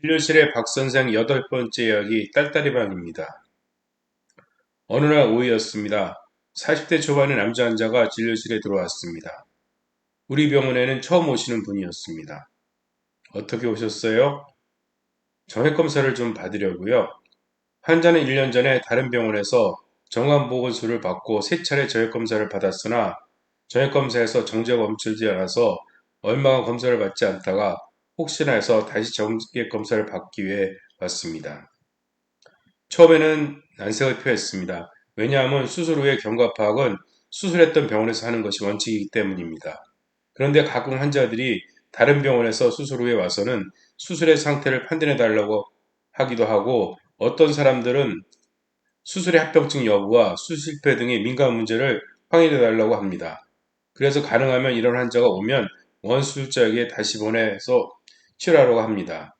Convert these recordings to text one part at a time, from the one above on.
진료실의 박 선생 여덟 번째 이야기 딸딸이방입니다. 어느 날 오후였습니다. 40대 초반의 남자 환자가 진료실에 들어왔습니다. 우리 병원에는 처음 오시는 분이었습니다. 어떻게 오셨어요? 정액 검사를 좀 받으려고요. 환자는 1년 전에 다른 병원에서 정환보건수를 받고 세 차례 정액 검사를 받았으나 정액 검사에서 정제가 멈추지 않아서 얼마간 검사를 받지 않다가 혹시나 해서 다시 정액 검사를 받기 위해 왔습니다. 처음에는 난색을 표했습니다. 왜냐하면 수술 후의 경과 파악은 수술했던 병원에서 하는 것이 원칙이기 때문입니다. 그런데 가끔 환자들이 다른 병원에서 수술 후에 와서는 수술의 상태를 판단해 달라고 하기도 하고 어떤 사람들은 수술의 합병증 여부와 수술 실패 등의 민감 문제를 확인해 달라고 합니다. 그래서 가능하면 이런 환자가 오면 원수술자에게 다시 보내서 치료하라고 합니다.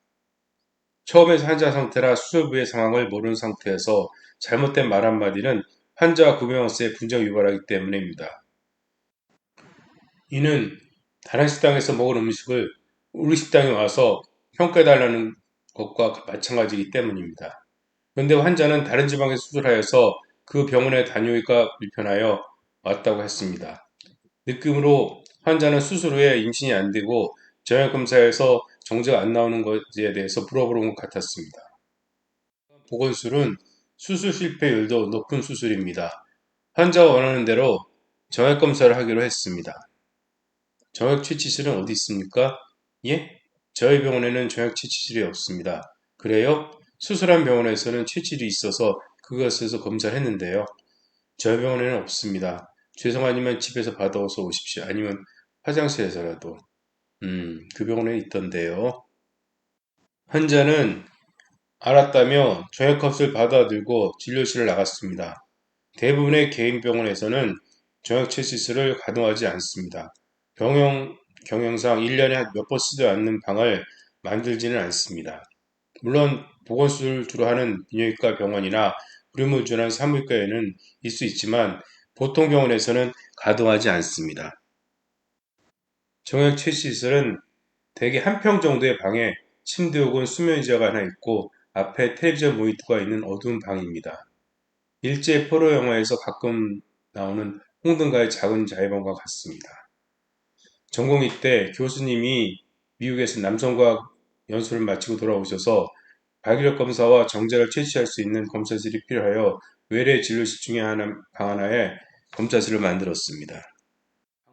처음에 환자 상태나 수술부의 상황을 모르는 상태에서 잘못된 말 한마디는 환자와 구병원스의 분쟁 유발하기 때문입니다. 이는 다른 식당에서 먹은 음식을 우리 식당에 와서 평가해달라는 것과 마찬가지이기 때문입니다. 그런데 환자는 다른 지방에 수술하여서 그 병원에 다녀오기가 불편하여 왔다고 했습니다. 느낌으로 환자는 수술 후에 임신이 안 되고 정형검사에서 정제가 안 나오는 것에 대해서 물어보는 것 같았습니다. 보건술은 수술 실패율도 높은 수술입니다. 환자가 원하는 대로 정액 검사를 하기로 했습니다. 정액 채취실은 어디 있습니까? 예? 저희 병원에는 정액 채취실이 없습니다. 그래요? 수술한 병원에서는 채취실이 있어서 그것에서 검사를 했는데요. 저희 병원에는 없습니다. 죄송하지만 집에서 받아서 오십시오. 아니면 화장실에서라도. 음, 그 병원에 있던데요. 환자는 알았다며 정액값을 받아들고 진료실을 나갔습니다. 대부분의 개인 병원에서는 정액체 시술을 가동하지 않습니다. 병영, 경영상 1년에 몇 번 쓰지 않는 방을 만들지는 않습니다. 물론 보건수를 주로 하는 비뇨기과 병원이나 의료무준한 사무과에는 있을 수 있지만 보통 병원에서는 가동하지 않습니다. 정액 채시술은 대개 한 평 정도의 방에 침대 혹은 수면 의자가 하나 있고 앞에 텔레비전 모니터가 있는 어두운 방입니다. 일제 포로 영화에서 가끔 나오는 홍등가의 작은 자유방과 같습니다. 전공의 때 교수님이 미국에서 남성과학 연수를 마치고 돌아오셔서 발기력 검사와 정자를 채취할 수 있는 검사실이 필요하여 외래 진료실 중에 하나 방 하나에 검사실을 만들었습니다.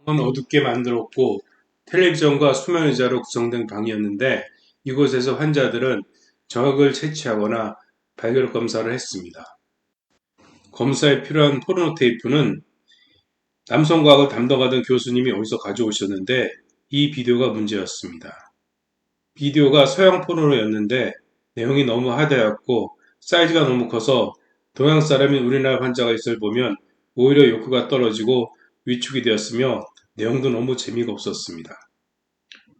방은 어둡게 만들었고 텔레비전과 수면 의자로 구성된 방이었는데 이곳에서 환자들은 정액을 채취하거나 발열 검사를 했습니다. 검사에 필요한 포르노 테이프는 남성과학을 담당하던 교수님이 어디서 가져오셨는데 이 비디오가 문제였습니다. 비디오가 서양 포르노였는데 내용이 너무 하대였고 사이즈가 너무 커서 동양 사람인 우리나라 환자가 있을 보면 오히려 욕구가 떨어지고 위축이 되었으며 내용도 너무 재미가 없었습니다.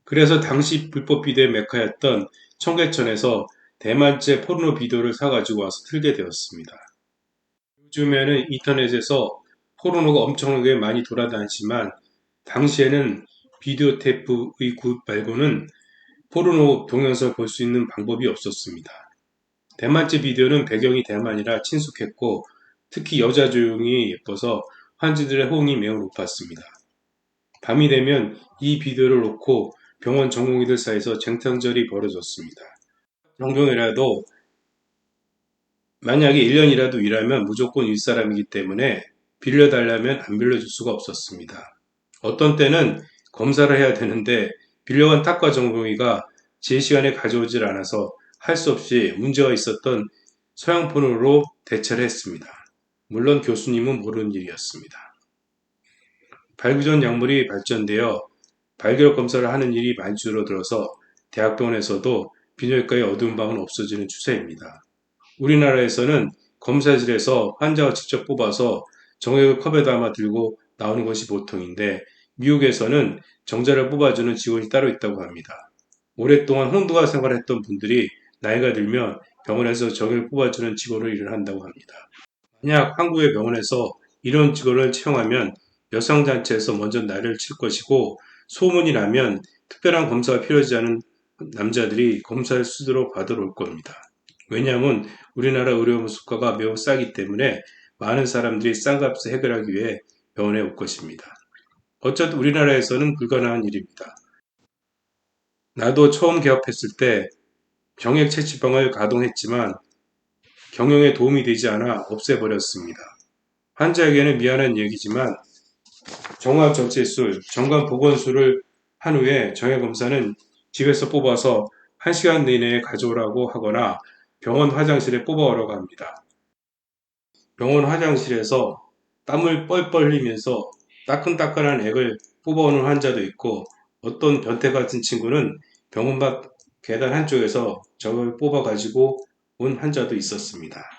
그래서 당시 불법 비디오의 메카였던 청계천에서 대만제 포르노 비디오를 사가지고 와서 틀게 되었습니다. 요즘에는 인터넷에서 포르노가 엄청나게 많이 돌아다니지만 당시에는 비디오 테이프의 구입 말고는 포르노 동영상을 볼 수 있는 방법이 없었습니다. 대만제 비디오는 배경이 대만이라 친숙했고 특히 여자 조용이 예뻐서 환자들의 호응이 매우 높았습니다. 밤이 되면 이 비디오를 놓고 병원 전공의들 사이에서 쟁탈전이 벌어졌습니다. 정병이라도 만약에 1년이라도 일하면 무조건 윗사람이기 때문에 빌려달라면 안 빌려줄 수가 없었습니다. 어떤 때는 검사를 해야 되는데 빌려간 탁과 전공의가 제 시간에 가져오질 않아서 할 수 없이 문제가 있었던 서양폰으로 대처를 했습니다. 물론 교수님은 모르는 일이었습니다. 발기전 약물이 발전되어 발결 검사를 하는 일이 많이 줄어들어서 대학병원에서도 비뇨기과의 어두운 방은 없어지는 추세입니다. 우리나라에서는 검사실에서 환자가 직접 뽑아서 정액을 컵에 담아 들고 나오는 것이 보통인데 미국에서는 정자를 뽑아주는 직원이 따로 있다고 합니다. 오랫동안 홍두가 생활했던 분들이 나이가 들면 병원에서 정액을 뽑아주는 직원을 일을 한다고 합니다. 만약 한국의 병원에서 이런 직원을 채용하면 여성단체에서 먼저 나를 칠 것이고 소문이 나면 특별한 검사가 필요하지 않은 남자들이 검사를 수두로 받으러 올 겁니다. 왜냐하면 우리나라 의료 수가가 매우 싸기 때문에 많은 사람들이 싼 값을 해결하기 위해 병원에 올 것입니다. 어쨌든 우리나라에서는 불가능한 일입니다. 나도 처음 개업했을 때 병역 채취방을 가동했지만 경영에 도움이 되지 않아 없애버렸습니다. 환자에게는 미안한 얘기지만 정확정체술, 정관보건술을 한 후에 정형검사는 집에서 뽑아서 1시간 내내에 가져오라고 하거나 병원 화장실에 뽑아오라고 합니다. 병원 화장실에서 땀을 뻘뻘 흘리면서 따끈따끈한 액을 뽑아오는 환자도 있고 어떤 변태 같은 친구는 병원 밖 계단 한쪽에서 저걸 뽑아가지고 온 환자도 있었습니다.